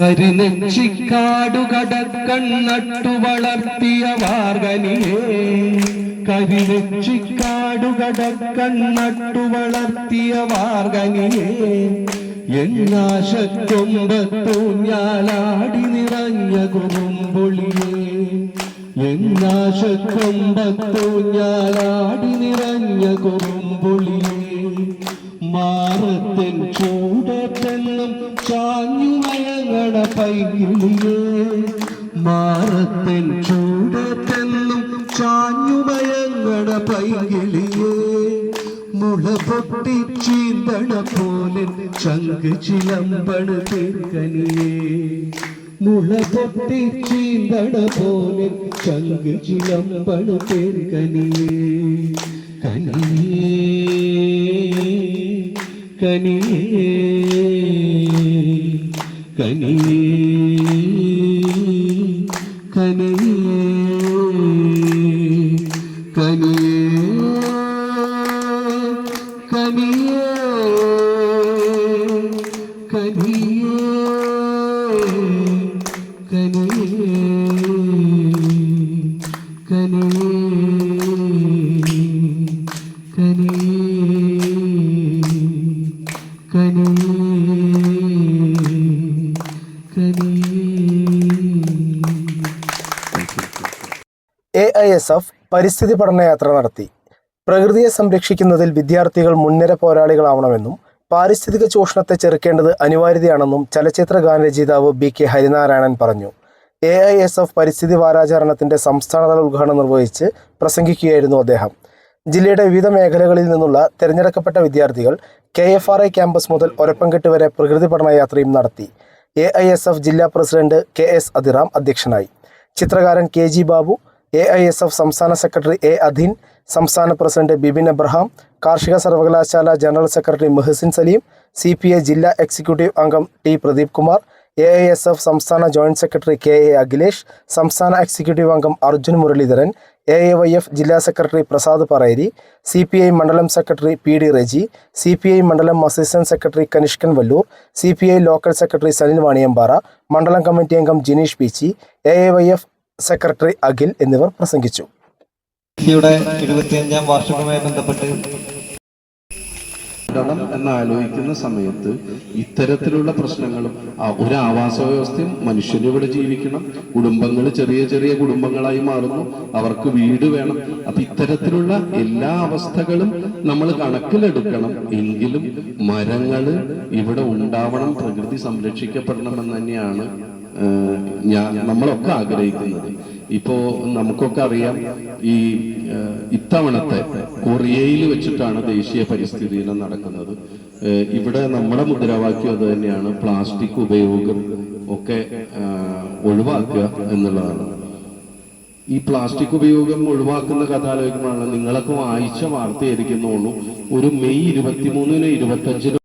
കരിനെച്ചിക്കാടുകടക്കണ്ണട്ടു വളർത്തിയ വാർഗനിയേ കരിനെച്ചിക്കാടുകടക്കണ്ണട്ടു വളർത്തിയ വാർഗനിയേ എന്നാശക്കൊമ്പത്തൂഞ്ഞാലാടി നിറഞ്ഞ കുറുമ്പൊളിയേ എന്നാശക്കൊമ്പത്തൂഞ്ഞാലാടി നിറഞ്ഞ കുറുമ്പൊളിയേ. മാറത്തൻ ചൂടത്തെന്നും ചാഞ്ഞു മയങ്ങണ പൈകിളിയേ. മാറത്തൻ ചൂടത്തെന്നും ചാഞ്ഞു മയങ്ങണ പൈകിളിയേ. മുള പൊട്ടി ചീന്തണ പോലെ ചങ്ക് ചിലമ്പണ തീർക്കനിയേ. മുള പൊട്ടി ചീന്തണ പോലെ ചങ്ക് ചിലമ്പണ തീർക്കനിയേ. കനിയേ കനിയേ കനിയേ കനിയേ കനിയേ കനിയേ കനിയേ കനിയേ കനിയേ കനിയേ എ ഐ എസ് എഫ് പരിസ്ഥിതി പഠനയാത്ര നടത്തി. പ്രകൃതിയെ സംരക്ഷിക്കുന്നതിൽ വിദ്യാർത്ഥികൾ മുൻനിര പോരാളികളാവണമെന്നും പാരിസ്ഥിതിക ചൂഷണത്തെ ചെറുക്കേണ്ടത് അനിവാര്യതയാണെന്നും ചലച്ചിത്ര ഗാനരചയിതാവ് ബി കെ ഹരിനാരായണൻ പറഞ്ഞു. എ ഐ എസ് എഫ് പരിസ്ഥിതി വാരാചരണത്തിന്റെ സംസ്ഥാനതല ഉദ്ഘാടനം നിർവഹിച്ച് പ്രസംഗിക്കുകയായിരുന്നു അദ്ദേഹം. ജില്ലയുടെ വിവിധ മേഖലകളിൽ നിന്നുള്ള തിരഞ്ഞെടുക്കപ്പെട്ട വിദ്യാർത്ഥികൾ K F R I campus മുതൽ ഒരപ്പംകെട്ട് വരെ പ്രകൃതി പഠനയാത്രയും നടത്തി. എ ഐ എസ് എഫ് ജില്ലാ പ്രസിഡന്റ് കെ എസ് അതിറാം അധ്യക്ഷനായി. ചിത്രകാരൻ K G Babu A I S F സംസ്ഥാന സെക്രട്ടറി എ അധീൻ സംസ്ഥാന പ്രസിഡന്റ് ബിബിൻ അബ്രഹാം കാർഷിക സർവകലാശാല general secretary Mehsin Salim C ജില്ലാ എക്സിക്യൂട്ടീവ് അംഗം T Pradeep Kumar A I S F സംസ്ഥാന joint secretary K A Akhilesh സംസ്ഥാന എക്സിക്യൂട്ടീവ് അംഗം Arjun Muralidharan A A Y F ജില്ലാ secretary Prasad Pareri C P I മണ്ഡലം secretary P D Reji C P I മണ്ഡലം assistant secretary Kanishkan Vallur C P I local secretary Sanil Vaniyampara മണ്ഡലം committee അംഗം Jineesh Peechi A A Y F secretary Akhil എന്നിവർ പ്രസംഗിച്ചു. ഇടണം എന്ന് ആലോചിക്കുന്ന സമയത്ത് ഇത്തരത്തിലുള്ള പ്രശ്നങ്ങളും ഒരു ആവാസ വ്യവസ്ഥയും മനുഷ്യന് ഇവിടെ ജീവിക്കണം. കുടുംബങ്ങൾ ചെറിയ ചെറിയ കുടുംബങ്ങളായി മാറുന്നു. അവർക്ക് വീട് വേണം. അപ്പൊ ഇത്തരത്തിലുള്ള എല്ലാ അവസ്ഥകളും നമ്മൾ കണക്കിലെടുക്കണം. എങ്കിലും മരങ്ങൾ ഇവിടെ ഉണ്ടാവണം പ്രകൃതി സംരക്ഷിക്കപ്പെടണം എന്ന് തന്നെയാണ് ഞാൻ നമ്മളൊക്കെ ആഗ്രഹിക്കുന്നത്. ഇപ്പോ നമുക്കൊക്കെ അറിയാം ഈ ഇത്തവണത്തെ കൊറിയയിൽ വെച്ചിട്ടാണ് ദേശീയ പരിസ്ഥിതി ദിനം നടക്കുന്നത്. ഇവിടെ നമ്മുടെ മുദ്രാവാക്യം അത് തന്നെയാണ് പ്ലാസ്റ്റിക് ഉപയോഗം ഒക്കെ ഒഴിവാക്കുക എന്നുള്ളതാണ്. ഈ പ്ലാസ്റ്റിക് ഉപയോഗം ഒഴിവാക്കുന്ന കഥാലോചിക്കുമ്പോഴാണ് നിങ്ങളൊക്കെ വായിച്ച വാർത്തയായിരിക്കുന്നുള്ളൂ ഒരു മെയ് ഇരുപത്തിമൂന്നിന് ഇരുപത്തഞ്ചിന്